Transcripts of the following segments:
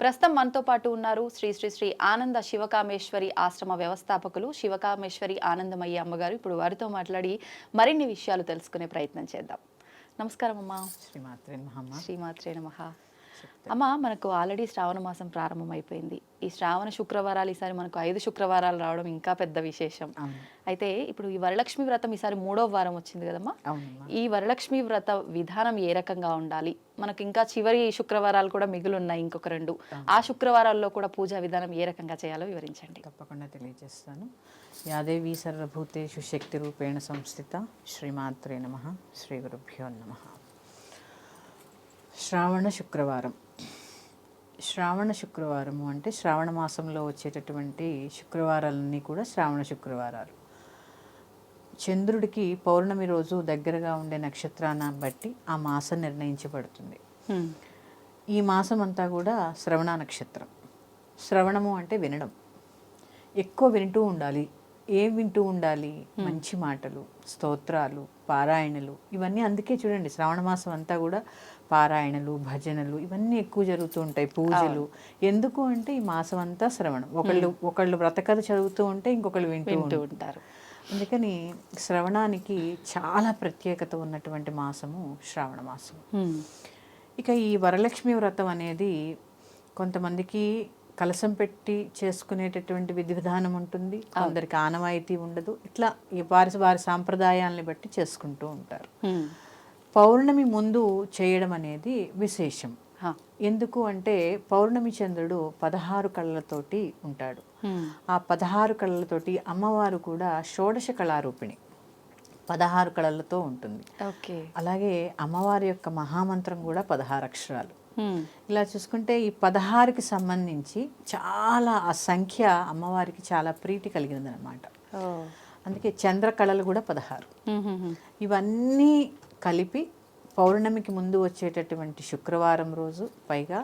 ప్రస్తుతం మనతో పాటు ఉన్నారు శ్రీ శ్రీ శ్రీ ఆనంద శివకామేశ్వరి ఆశ్రమ వ్యవస్థాపకులు శివకామేశ్వరి ఆనందమయ్య అమ్మగారు. ఇప్పుడు వారితో మాట్లాడి మరిన్ని విషయాలు తెలుసుకునే ప్రయత్నం చేద్దాం. నమస్కారం అమ్మా. శ్రీమాత్రే మహమ్మ శ్రీమాత్రే నమః. అమ్మ మనకు ఆల్రెడీ శ్రావణ మాసం ప్రారంభం అయిపోయింది ఈ శ్రావణ శుక్రవారాలు ఈసారి మనకు ఐదు శుక్రవారాలు రావడం ఇంకా పెద్ద విశేషం. అయితే ఇప్పుడు ఈ వరలక్ష్మి వ్రతం ఈసారి మూడో వారం వచ్చింది కదమ్మా? ఈ వరలక్ష్మి వ్రత విధానం ఏ రకంగా ఉండాలి? మనకు ఇంకా చివరి శుక్రవారాలు కూడా మిగిలి ఉన్నాయి ఇంకొక రెండు. ఆ శుక్రవారాల్లో కూడా పూజా విధానం ఏ రకంగా చేయాలో వివరించండి. తప్పకుండా తెలియజేస్తాను. యాదేవి సర్వభూతేషు శక్తి రూపేణ సంస్థిత శ్రీమాత్రే నమ. శ్రీ గురుభ్యో నమ. శ్రావణ శుక్రవారం. శ్రావణ శుక్రవారము అంటే శ్రావణ మాసంలో వచ్చేటటువంటి శుక్రవారాలన్నీ కూడా శ్రావణ శుక్రవారాలు. చంద్రుడికి పౌర్ణమి రోజు దగ్గరగా ఉండే నక్షత్రాన్ని బట్టి ఆ మాసం నిర్ణయించబడుతుంది. ఈ మాసం అంతా కూడా శ్రవణ నక్షత్రం. శ్రవణము అంటే వినడం. ఎక్కువ వింటూ ఉండాలి. ఏం వింటూ ఉండాలి? మంచి మాటలు స్తోత్రాలు పారాయణలు ఇవన్నీ అందుకే చూడండి. శ్రావణ మాసం అంతా కూడా పారాయణలు భజనలు ఇవన్నీ ఎక్కువ జరుగుతూ ఉంటాయి. పూజలు. ఎందుకు అంటే ఈ మాసం అంతా శ్రవణం. ఒకళ్ళు ఒకళ్ళు వ్రతకథ చదువుతూ ఉంటే ఇంకొకళ్ళు వింటూ ఉంటారు. అందుకని శ్రవణానికి చాలా ప్రత్యేకత ఉన్నటువంటి మాసము శ్రావణ మాసం. ఇక ఈ వరలక్ష్మి వ్రతం అనేది కొంతమందికి కలసం పెట్టి చేసుకునేటటువంటి విధి విధానం ఉంటుంది. కొందరికి ఆనవాయితీ ఉండదు. ఇట్లా వారి వారి సాంప్రదాయాలని బట్టి చేసుకుంటూ ఉంటారు. పౌర్ణమి ముందు చేయడం అనేది విశేషం. ఎందుకు అంటే పౌర్ణమి చంద్రుడు పదహారు కళ్ళతోటి ఉంటాడు. ఆ పదహారు కళలతోటి అమ్మవారు కూడా షోడశ కళారూపిణి. పదహారు కళలతో ఉంటుంది. ఓకే. అలాగే అమ్మవారి యొక్క మహామంత్రం కూడా పదహారు అక్షరాలు. ఇలా చూసుకుంటే ఈ పదహారుకి సంబంధించి చాలా ఆ సంఖ్య అమ్మవారికి చాలా ప్రీతి కలిగినది అనమాట. అందుకే చంద్ర కళలు కూడా పదహారు. ఇవన్నీ కలిపి పౌర్ణమికి ముందు వచ్చేటటువంటి శుక్రవారం రోజు పైగా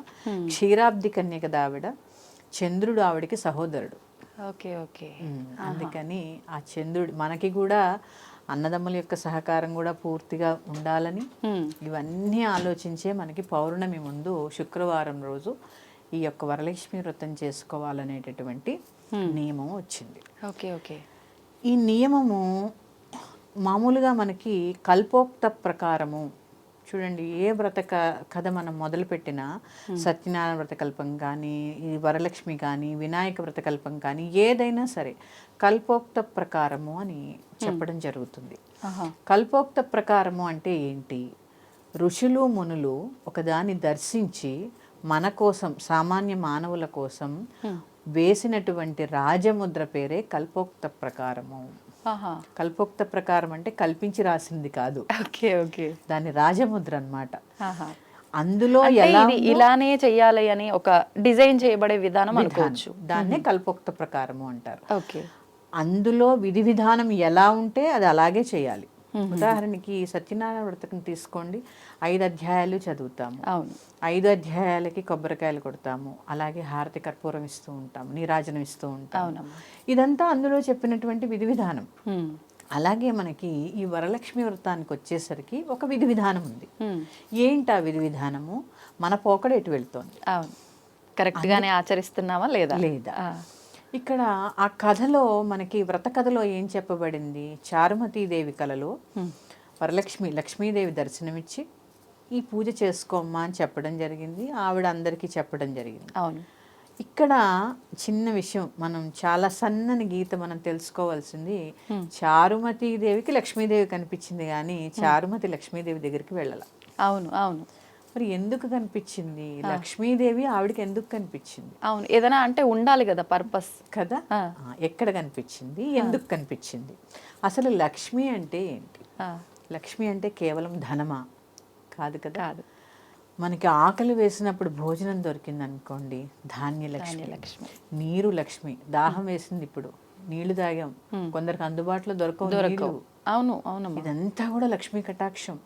క్షీరాబ్ది కన్య కదా ఆవిడ చంద్రుడు ఆవిడకి సహోదరుడు. Okay okay. అందుకని ఆ చంద్రుడు మనకి కూడా అన్నదమ్ముల యొక్క సహకారం కూడా పూర్తిగా ఉండాలని. ఇవన్నీ ఆలోచించే మనకి పౌర్ణమి ముందు శుక్రవారం రోజు ఈ యొక్క వరలక్ష్మి వ్రతం చేసుకోవాలనేటటువంటి నియమం వచ్చింది. Okay okay. ఈ నియమము మామూలుగా మనకి కల్పోక్త ప్రకారము చూడండి ఏ వ్రత కథ మనం మొదలుపెట్టినా సత్యనారాయణ వ్రతకల్పం కానీ ఈ వరలక్ష్మి కానీ వినాయక వ్రతకల్పం కానీ ఏదైనా సరే కల్పోక్త ప్రకారము అని చెప్పడం జరుగుతుంది. కల్పోక్త ప్రకారము అంటే ఏంటి? ఋషులు మునులు ఒకదాన్ని దర్శించి మన కోసం సామాన్య మానవుల కోసం వేసినటువంటి రాజముద్ర పేరే కల్పోక్త ప్రకారము. కల్పోక్త ప్రకారం అంటే కల్పించి రాసింది కాదు. Okay okay. దాని రాజముద్ర అన్నమాట. ఆహా. అందులో ఎలా ఇలానే చెయ్యాలి అని ఒక డిజైన్ చేయబడే విధానం విధానం. అనుకోవచ్చు. దాన్నే కల్పోక్త ప్రకారము అంటారు. ఓకే. అందులో విధి విధానం ఎలా ఉంటే అది అలాగే చేయాలి. ఉదాహరణకి సత్యనారాయణ వ్రతం తీసుకోండి. ఐదు అధ్యాయాలు చదువుతాము. అవును. ఐదు అధ్యాయాలకి కొబ్బరికాయలు కొడతాము. అలాగే హారతి కర్పూరం ఇస్తూ ఉంటాము. నీరాజనం ఇస్తూ ఉంటాము. ఇదంతా అందులో చెప్పినటువంటి విధి విధానం. అలాగే మనకి ఈ వరలక్ష్మి వ్రతానికి వచ్చేసరికి ఒక విధి విధానం ఉంది. ఏంటి ఆ విధి విధానము? మన పోకడ ఎటు వెళ్తోంది? అవును. కరెక్ట్ గానే ఆచరిస్తున్నామా లేదా? లేదా. ఇక్కడ ఆ కథలో మనకి వ్రత కథలో ఏం చెప్పబడింది? చారుమతీదేవి కళలో వరలక్ష్మి లక్ష్మీదేవి దర్శనమిచ్చి ఈ పూజ చేసుకోమ్మా అని చెప్పడం జరిగింది. ఆవిడ అందరికీ చెప్పడం జరిగింది. అవును. ఇక్కడ చిన్న విషయం మనం చాలా సన్నని గీత మనం తెలుసుకోవాల్సింది చారుమతి దేవికి లక్ష్మీదేవి కనిపించింది కానీ చారుమతి లక్ష్మీదేవి దగ్గరికి వెళ్ళాల. అవును అవును. మరి ఎందుకు కనిపించింది? లక్ష్మీదేవి ఆవిడకి ఎందుకు కనిపించింది? అవును. ఏదైనా అంటే ఉండాలి కదా పర్పస్. కదా? ఎక్కడ కనిపించింది? ఎందుకు కనిపించింది? అసలు లక్ష్మి అంటే ఏంటి? లక్ష్మి అంటే కేవలం ధనమా? కాదు కదా? కాదు. మనకి ఆకలి వేసినప్పుడు భోజనం దొరికింది అనుకోండి ధాన్య లక్ష్మి. లక్ష్మి. నీరు లక్ష్మి. దాహం వేసింది ఇప్పుడు. నీళ్ళు తాగాం. కొందరికి అందుబాటులో దొరకవు అవును అవునమ్మా. ఇదంతా కూడా లక్ష్మీ కటాక్షం.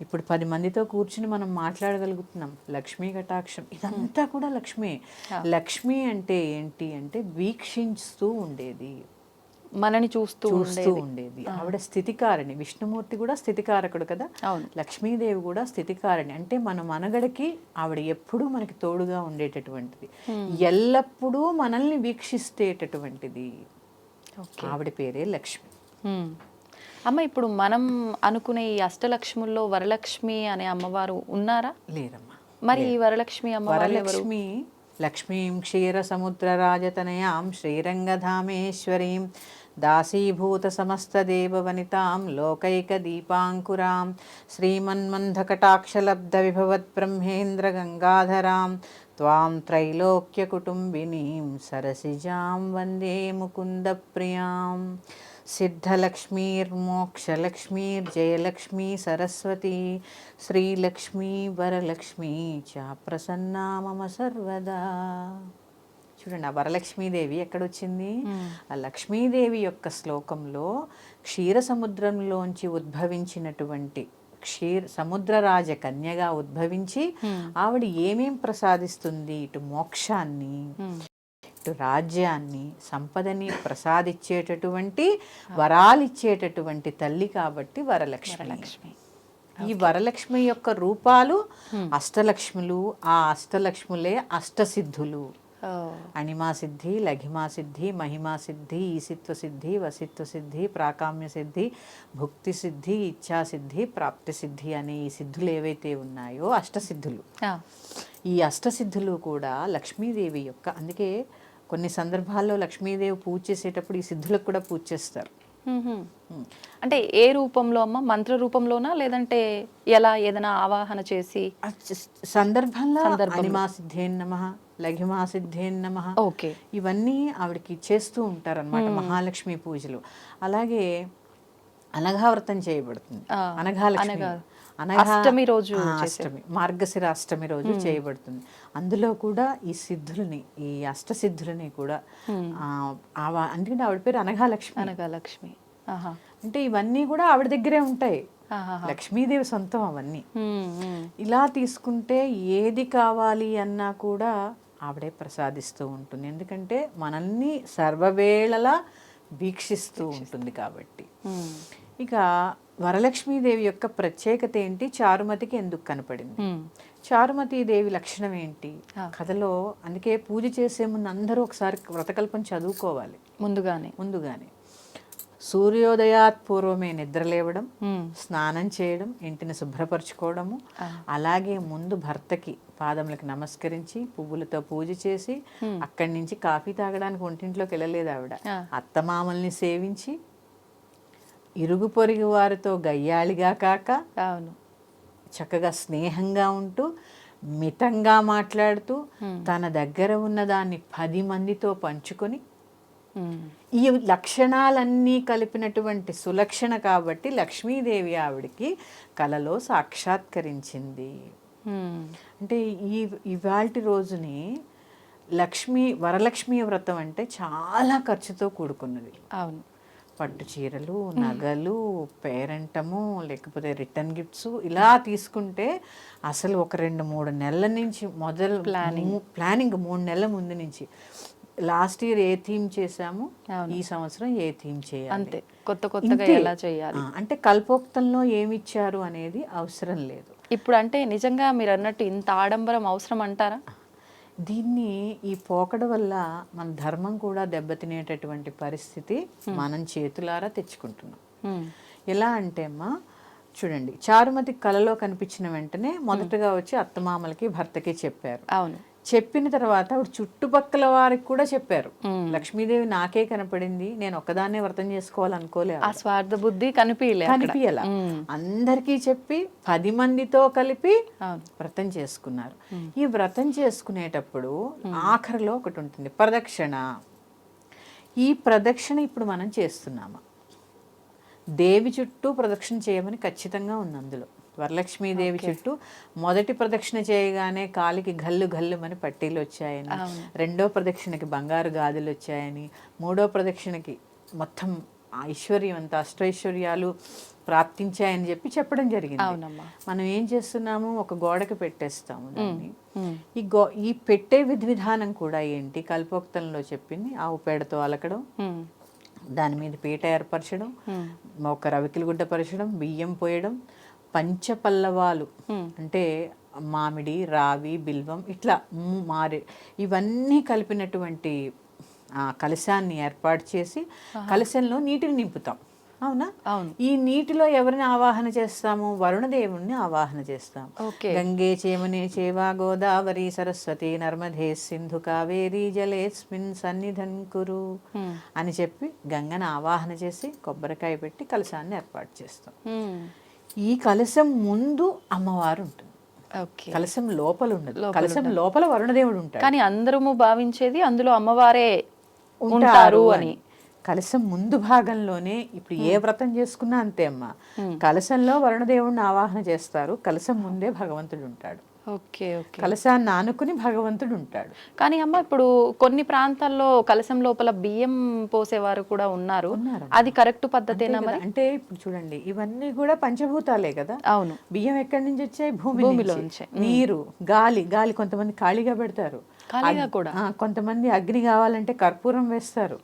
ఇప్పుడు పది మందితో కూర్చుని మనం మాట్లాడగలుగుతున్నాం. లక్ష్మీ కటాక్షం. ఇదంతా కూడా లక్ష్మి. లక్ష్మి అంటే ఏంటి అంటే వీక్షిస్తూ ఉండేది. మనని చూస్తూ చూస్తూ ఉండేది. ఆవిడ స్థితికారిణి. విష్ణుమూర్తి కూడా స్థితికారకుడు కదా. అవును. లక్ష్మీదేవి కూడా స్థితికారిణి. అంటే మన మనగడకి ఆవిడ ఎప్పుడూ మనకి తోడుగా ఉండేటటువంటిది. ఎల్లప్పుడూ మనల్ని వీక్షిస్తేటటువంటిది. ఆవిడ పేరే లక్ష్మి. అమ్మ ఇప్పుడు మనం అనుకునే ఈ అష్టలక్ష్ముల్లో వరలక్ష్మి అనే అమ్మవారు ఉన్నారా? లేరమ్మా. మరి ఈ వరలక్ష్మి ఎవరు? వరలక్ష్మి లక్ష్మీం క్షీర సముద్ర రాజతనయాం శ్రీరంగధామేశ్వరీం దాసీభూత సమస్తదేవవనితాం లోకైక దీపాంకురాం శ్రీమన్మంధకటాక్షలబ్ధ విభవత్ బ్రహ్మేంద్ర గంగాధరాం సిద్ధలక్ష్మీర్మోక్షలక్ష్మీర్జయలక్ష్మీ సరస్వతి శ్రీలక్ష్మీ వరలక్ష్మీ చ ప్రసన్నా మమ సర్వదా. చూడండి ఆ వరలక్ష్మీదేవి ఎక్కడొచ్చింది? ఆ లక్ష్మీదేవి యొక్క శ్లోకంలో క్షీర సముద్రంలోంచి ఉద్భవించినటువంటి క్షీర సముద్రరాజ కన్యగా ఉద్భవించి ఆవిడ ఏమేం ప్రసాదిస్తుంది ఇటు మోక్షాన్ని? ఇటు రాజ్యాన్ని సంపదని ప్రసాదించేటటువంటి వరాలిచ్చేటటువంటి తల్లి కాబట్టి వరలక్ష్మి. వరలక్ష్మి. ఈ వరలక్ష్మి యొక్క రూపాలు అష్టలక్ష్ములు ఆ అష్టలక్ష్ములే అష్టసిద్ధులు. అణిమా సిద్ధి లఘిమా సిద్ధి మహిమా సిద్ధి ఈసిత్వ సిద్ధి వసిత్వ సిద్ధి ప్రాకామ్య సిద్ధి భుక్తి సిద్ధి ఇచ్ఛా సిద్ధి ప్రాప్తి సిద్ధి అనే ఈ సిద్ధులు ఏవైతే ఉన్నాయో అష్టసిద్ధులు. ఈ అష్టసిద్ధులు కూడా లక్ష్మీదేవి యొక్క అందుకే కొన్ని సందర్భాల్లో లక్ష్మీదేవి పూజ చేసేటప్పుడు ఈ సిద్ధులకు కూడా పూజ చేస్తారు. అంటే ఏ రూపంలో అమ్మ? మంత్ర రూపంలోనా? లేదంటే ఎలా ఏదైనా ఆవాహన చేసి? సందర్భంలో అనిమా సిద్ధేన్ నమ లఘిమా సిద్ధేన్ నమ. ఓకే. ఇవన్నీ ఆవిడకి చేస్తూ ఉంటారన్నమాట మహాలక్ష్మి పూజలు. అలాగే అనఘావ్రతం చేయబడుతుంది. అనఘాలక్ష్మి. అనఘ. అనఘా- అష్టమి రోజు అష్టమి మార్గశిర అష్టమి రోజు చేయబడుతుంది. అందులో కూడా ఈ సిద్ధులని ఈ అష్టసిద్ధులని కూడా ఆ, ఆవ- అందుకంటే ఆవిడ పేరు అనఘాలక్ష్మి. అనగా లక్ష్మి ఆహా. అంటే ఇవన్నీ కూడా ఆవిడ దగ్గరే ఉంటాయి. లక్ష్మీదేవి సొంతం అవన్నీ. ఇలా తీసుకుంటే ఏది కావాలి అన్నా కూడా ఆవిడే ప్రసాదిస్తూ ఉంటుంది. ఎందుకంటే మనల్ని సర్వవేళలా వీక్షిస్తూ ఉంటుంది కాబట్టి. ఇక వరలక్ష్మీదేవి యొక్క ప్రత్యేకత ఏంటి? చారుమతికి ఎందుకు కనపడింది. చారుమతి దేవి లక్షణం ఏంటి. కథలో అందుకే పూజ చేసే ముందు అందరూ ఒకసారి వ్రతకల్పం చదువుకోవాలి. ముందుగానే. ముందుగానే. సూర్యోదయాత్ పూర్వమే నిద్ర లేవడం మ్మ్. స్నానం చేయడం ఇంటిని శుభ్రపరచుకోవడము అలాగే ముందు భర్తకి పాదములకు నమస్కరించి పువ్వులతో పూజ చేసి అక్కడి నుంచి కాఫీ తాగడానికి ఒంటింట్లోకి వెళ్ళలేదు ఆవిడ. అత్తమామల్ని సేవించి ఇరుగు పొరుగు వారితో గయ్యాళిగా కాక అవును. చక్కగా స్నేహంగా ఉంటూ మితంగా మాట్లాడుతూ తన దగ్గర ఉన్న దాన్ని పది మందితో పంచుకొని. ఈ లక్షణాలన్నీ కలిపినటువంటి సులక్షణ కాబట్టి లక్ష్మీదేవి ఆవిడికి కలలో సాక్షాత్కరించింది. అంటే ఈ ఇవాల్టి రోజుని లక్ష్మీ వరలక్ష్మి వ్రతం అంటే చాలా ఖర్చుతో కూడుకున్నది. అవును. పట్టు చీరలు నగలు పేరెంటము లేకపోతే రిటర్న్ గిఫ్ట్స్ ఇలా తీసుకుంటే అసలు ఒక రెండు మూడు నెలల నుంచి మొదలు ప్లానింగ్ ప్లానింగ్ మూడు నెలల ముందు నుంచి. లాస్ట్ ఇయర్ ఏ థీమ్ చేసాము ఈ సంవత్సరం ఏ థీమ్ చేయాలి? అంతే. కొత్త కొత్తగా. ఎలా చేయాలి? అంటే కల్పోక్తంలో ఏమి ఇచ్చారు అనేది అవసరం లేదు. ఇప్పుడు అంటే నిజంగా మీరు అన్నట్టు ఇంత ఆడంబరం అవసరం అంటారా? దీన్ని ఈ పోకడ వల్ల మన ధర్మం కూడా దెబ్బతినేటటువంటి పరిస్థితి మనం చేతులారా తెచ్చుకుంటున్నాం. ఎలా అంటే అమ్మా చూడండి చారుమతి కలలో కనిపించిన వెంటనే మొదటగా వచ్చి అత్తమామలకి భర్తకి చెప్పారు. అవును. చెప్పిన తర్వాత ఆవిడ చుట్టుపక్కల వారికి కూడా చెప్పారు. లక్ష్మీదేవి నాకే కనపడింది నేను ఒక్కదాన్నే వ్రతం చేసుకోవాలనుకోలేదు ఆ స్వార్థ బుద్ధి కనిపించలే. కనిపించలా. అందరికీ చెప్పి పది మందితో కలిపి వ్రతం చేసుకున్నారు. ఈ వ్రతం చేసుకునేటప్పుడు ఆఖరిలో ఒకటి ఉంటుంది ప్రదక్షిణ. ఈ ప్రదక్షిణ ఇప్పుడు మనం చేస్తున్నామా? దేవి చుట్టూ ప్రదక్షిణ చేయమని ఖచ్చితంగా ఉంది అందులో. వరలక్ష్మీదేవి చుట్టూ మొదటి ప్రదక్షిణ చేయగానే కాలికి గల్లు గల్లుమని పట్టీలు వచ్చాయని రెండో ప్రదక్షిణకి బంగారు గాజులు వచ్చాయని మూడో ప్రదక్షిణకి మొత్తం ఐశ్వర్యం అంత అష్టైశ్వర్యాలు ప్రాప్తించాయని చెప్పి చెప్పడం జరిగింది. అవునమ్మా. మనం ఏం చేస్తున్నాము? ఒక గోడకి పెట్టేస్తాము దాన్ని. ఈ గో ఈ పెట్టే విధి విధానం కూడా ఏంటి? కల్పోక్తంలో చెప్పింది ఆవు పేడతో అలకడం. దాని మీద పీట ఏర్పరచడం. ఒక రవికిలు గుడ్డ పరచడం బియ్యం పోయడం పంచపల్లవాలు. అంటే మామిడి రావి బిల్వం ఇట్లా మారే ఇవన్నీ కలిపినటువంటి ఆ, కలశాన్ని ఏర్పాటు చేసి కలశంలో నీటిని నింపుతాం. అవునా? అవును. ఈ నీటిలో ఎవరిని ఆవాహన చేస్తాము? వరుణదేవుణ్ణి ఆవాహన చేస్తాం. ఓకే. గంగే చేమునే చేవా గోదావరి సరస్వతి నర్మదే సింధు కావేరీ జలేస్మిన్ సన్నిధన్ కురు. అని చెప్పి గంగను ఆవాహన చేసి కొబ్బరికాయ పెట్టి కలశాన్ని ఏర్పాటు చేస్తాం. ఈ కలశం ముందు అమ్మవారు ఉంటుంది. ఓకే. కలశం లోపల ఉండదు. కలశం లోపల వరుణదేవుడు ఉంటాడు. కానీ అందరము భావించేది అందులో అమ్మవారే ఉంటారు ఉంటారు అని. కలశం ముందు భాగంలోనే ఇప్పుడు ఏ వ్రతం చేసుకున్నా అంతే అమ్మా. కలశంలో వరుణదేవుడిని ఆవాహన చేస్తారు. కలశం ముందే భగవంతుడు ఉంటాడు. Okay okay. కలశాన్ని ఆనుకుని భగవంతుడు ఉంటాడు. కానీ అమ్మ ఇప్పుడు కొన్ని ప్రాంతాల్లో కలశం లోపల బియ్యం పోసేవారు కూడా ఉన్నారు. అది కరెక్ట్ పద్ధతేనా మరి? అంటే ఇప్పుడు చూడండి ఇవన్నీ కూడా పంచభూతాలే కదా. అవును. బియ్యం ఎక్కడి నుంచి వచ్చాయి? భూమి భూమిలోంచే. నుంచి. నీరు గాలి గాలి కొంతమంది ఖాళీగా పెడతారు. కొంతమంది అగ్ని కావాలంటే కర్పూరం వేస్తారు.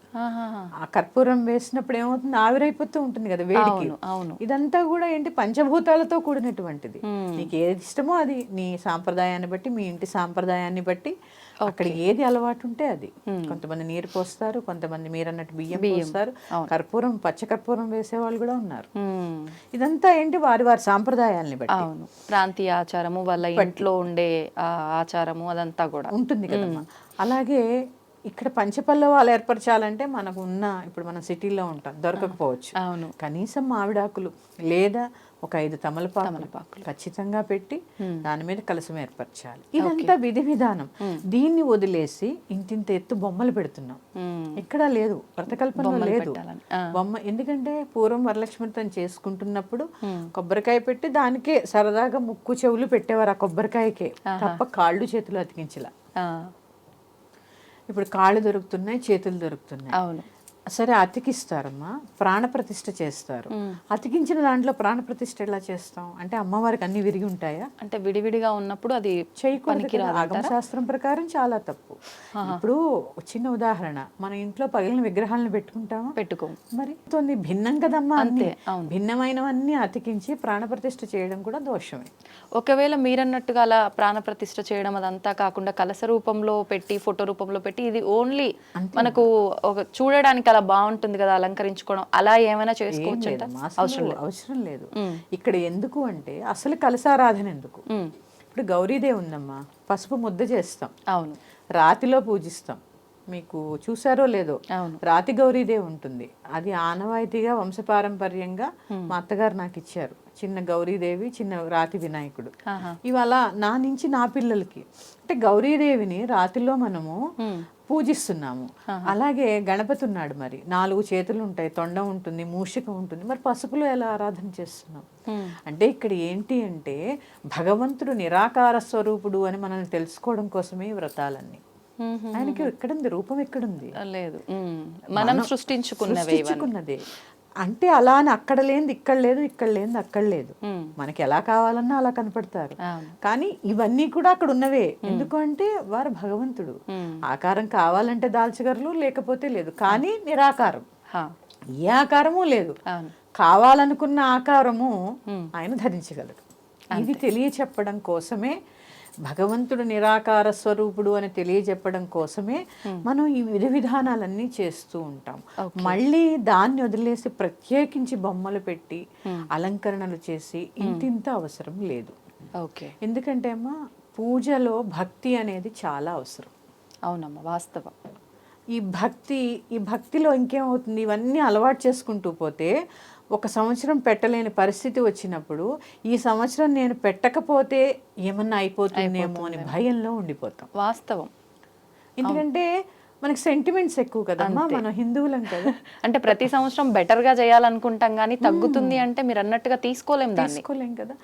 ఆ కర్పూరం వేసినప్పుడు ఏమవుతుంది? ఆవిరైపోతూ ఉంటుంది కదా వేడికి. అవును అవును. ఇదంతా కూడా ఏంటి? పంచభూతాలతో కూడినటువంటిది. నీకు ఏది ఇష్టమో అది నీ సాంప్రదాయాన్ని బట్టి మీ ఇంటి సాంప్రదాయాన్ని బట్టి అక్కడ ఏది అలవాటు ఉంటే అది కొంతమంది నీరు పోస్తారు కొంతమంది మీరు అన్నట్టు బియ్యం. పోస్తారు. కర్పూరం పచ్చ కర్పూరం వేసే వాళ్ళు కూడా ఉన్నారు. ఇదంతా ఏంటి? వారి వారి సాంప్రదాయాల్ని బట్టి. అవును. ప్రాంతీయ ఆచారము వాళ్ళ ఇంట్లో ఉండే ఆచారము అదంతా కూడా. ఉంటుంది కదమ్మా అలాగే ఇక్కడ పంచపల్లవాలు ఏర్పరచాలంటే మనకు ఉన్న ఇప్పుడు మనం సిటీలో ఉంటాం దొరకకపోవచ్చు. అవును. కనీసం మామిడాకులు లేదా ఒక ఐదు తమలపాకులు ఖచ్చితంగా పెట్టి దాని మీద కలసం ఏర్పరచాలి. ఇదంతా విధి విధానం. దీన్ని వదిలేసి ఇంతింత ఎత్తు బొమ్మలు పెడుతున్నాం. ఉమ్. ఎక్కడా లేదు. వ్రతకల్పనలో లేదు. బొమ్మ ఎందుకంటే పూర్వం వరలక్ష్మి వ్రతం చేసుకుంటున్నప్పుడు కొబ్బరికాయ పెట్టి దానికే సరదాగా ముక్కు చెవులు పెట్టేవారు ఆ కొబ్బరికాయకే. తప్ప కాళ్ళు చేతులు అతికించలా. ఇప్పుడు కాళ్ళు దొరుకుతున్నాయి చేతులు దొరుకుతున్నాయి. అవును. సరే అతికిస్తారమ్మా. ప్రాణప్రతిష్ఠ చేస్తారు. అతికించిన దాంట్లో ప్రాణప్రతిష్ఠ ఎలా చేస్తాం? అంటే అమ్మవారికి అన్ని విరిగి ఉంటాయా? అంటే విడివిడిగా ఉన్నప్పుడు అది చేయకూడదు కదా. ఆగమ శాస్త్రం ప్రకారం చాలా తప్పు. ఇప్పుడు చిన్న ఉదాహరణ. మన ఇంట్లో పగిలిన విగ్రహాలను పెట్టుకుంటామా? పెట్టుకో మరి తోని భిన్నం కదమ్మా అవును. భిన్నమైనవన్నీ అతికించి ప్రాణప్రతిష్ఠ చేయడం కూడా దోషమే. ఒకవేళ మీరన్నట్టుగా అలా ప్రాణప్రతిష్ఠ చేయడం అదంతా కాకుండా కలస రూపంలో పెట్టి ఫోటో రూపంలో పెట్టి ఇది ఓన్లీ మనకు ఒక చూడడానికి అలా బాగుంటుంది కదా అలంకరించుకోవడం. అలా ఏమైనా చేసుకోవచ్చు అసలు అవసరం లేదు. ఇక్కడ ఎందుకు అంటే అసలు కలసారాధన ఎందుకు? ఇప్పుడు గౌరీదేవి ఉందమ్మా పసుపు ముద్ద చేస్తాం. అవును. రాతిలో పూజిస్తాం. మీకు చూసారో లేదో. రాతి గౌరీదేవి ఉంటుంది. అది ఆనవాయితీగా వంశపారంపర్యంగా మా అత్తగారు నాకు ఇచ్చారు. చిన్న గౌరీదేవి చిన్న రాతి వినాయకుడు. ఇవాళ నా నుంచి నా పిల్లలకి అంటే గౌరీదేవిని రాతిలో మనము పూజిస్తున్నాము. అలాగే గణపతి ఉన్నాడు మరి. నాలుగు చేతులు ఉంటాయి. తొండం ఉంటుంది మూషికం ఉంటుంది. మరి పసుపులో ఎలా ఆరాధన చేస్తున్నాం? అంటే ఇక్కడ ఏంటి అంటే భగవంతుడు నిరాకార స్వరూపుడు అని మనల్ని తెలుసుకోవడం కోసమే ఈ వ్రతాలన్నీ. ఆయనకి ఎక్కడుంది? రూపం ఎక్కడుంది? లేదు. మనం సృష్టించుకున్నవే సృష్టించుకున్నదే. అంటే అలా అని అక్కడ లేనిది ఇక్కడ లేదు ఇక్కడ లేనిది అక్కడ లేదు. మనకి ఎలా కావాలన్నా అలా కనపడతారు. కానీ ఇవన్నీ కూడా అక్కడ ఉన్నవే. ఎందుకంటే వారు భగవంతుడు. ఆకారం కావాలంటే దాల్చగలరు లేకపోతే లేదు. కానీ నిరాకారం. ఏ ఆకారము లేదు. కావాలనుకున్న ఆకారము. ఆయన ధరించగలడు. ఇది తెలియచెప్పడం కోసమే భగవంతుడు నిరాకార స్వరూపుడు అని తెలియజెప్పడం కోసమే మనం ఈ విధి విధానాలన్నీ చేస్తూ ఉంటాం. మళ్ళీ దాన్ని వదిలేసి ప్రత్యేకించి బొమ్మలు పెట్టి అలంకరణలు చేసి ఇంతింత అవసరం లేదు. ఓకే. ఎందుకంటే అమ్మా పూజలో భక్తి అనేది చాలా అవసరం. అవునమ్మా వాస్తవం. ఈ భక్తి ఈ భక్తిలో ఇంకేమవుతుంది? ఇవన్నీ అలవాటు చేసుకుంటూ పోతే ఒక సంవత్సరం పెట్టలేని పరిస్థితి వచ్చినప్పుడు ఈ సంవత్సరం నేను పెట్టకపోతే ఏమన్నా అయిపోతుందేమో అని భయంలో ఉండిపోతాం. వాస్తవం. ఎందుకంటే మనకి సెంటిమెంట్స్ ఎక్కువ కదమ్మా మనం హిందువులం కదా. అంటే ప్రతి సంవత్సరం బెటర్గా చేయాలనుకుంటాం కానీ తగ్గుతుంది అంటే మీరు అన్నట్టుగా తీసుకోలేం దాన్ని. తీసుకోలేం కదా.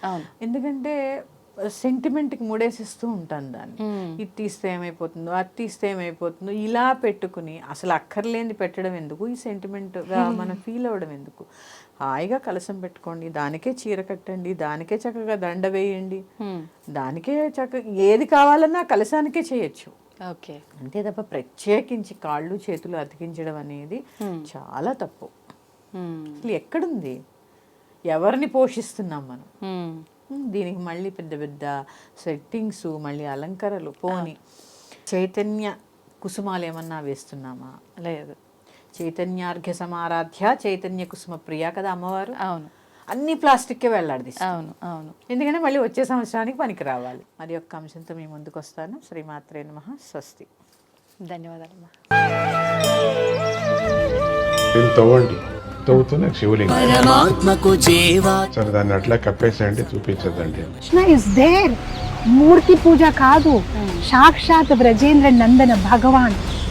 ఎందుకంటే సెంటిమెంట్కి ముడేసిస్తూ ఉంటాను దాన్ని. ఇది తీస్తే ఏమైపోతుందో అది తీస్తే ఏమైపోతుందో ఇలా పెట్టుకుని అసలు అక్కర్లేనిది పెట్టడం ఎందుకు? ఈ సెంటిమెంట్గా మనం ఫీల్ అవ్వడం ఎందుకు? హాయిగా కలసం పెట్టుకోండి. దానికే చీర కట్టండి. దానికే చక్కగా దండ వేయండి. దానికే చక్కగా ఏది కావాలన్నా కలసానికే చేయొచ్చు. ఓకే. అంతే తప్ప ప్రత్యేకించి కాళ్ళు చేతులు అతికించడం అనేది చాలా తప్పు. అసలు ఎక్కడుంది? ఎవరిని పోషిస్తున్నాం మనం? దీనికి మళ్ళీ పెద్ద పెద్ద సెట్టింగ్స్ మళ్ళీ అలంకరలు పోని. చైతన్య కుసుమాలు ఏమన్నా వేస్తున్నామా? లేదు. చైతన్యార్ఘ్య సమారాధ్య చైతన్య కుసుమ ప్రియ కదా అమ్మవారు? అవును. అన్ని ప్లాస్టిక్కే వెళ్ళాడి అవును అవును. ఎందుకంటే మళ్ళీ వచ్చే సంవత్సరానికి పనికి రావాలి. మరి యొక్క అంశంతో మీ ముందుకు వస్తాను శ్రీమాత్రే నమ. స్వస్తి. ధన్యవాదాలమ్మా దీన్ని తవ్వండి. తవ్వుతూనే శివలింగం. పరమాత్మకు జీవా. సరే దాన్ని అట్లా కప్పేసేయండి చూపించదండి కృష్ణ ఇస్ దేర్ మూర్తి పూజ కాదు. సాక్షాత్ బ్రజేంద్ర నందన భగవాన్.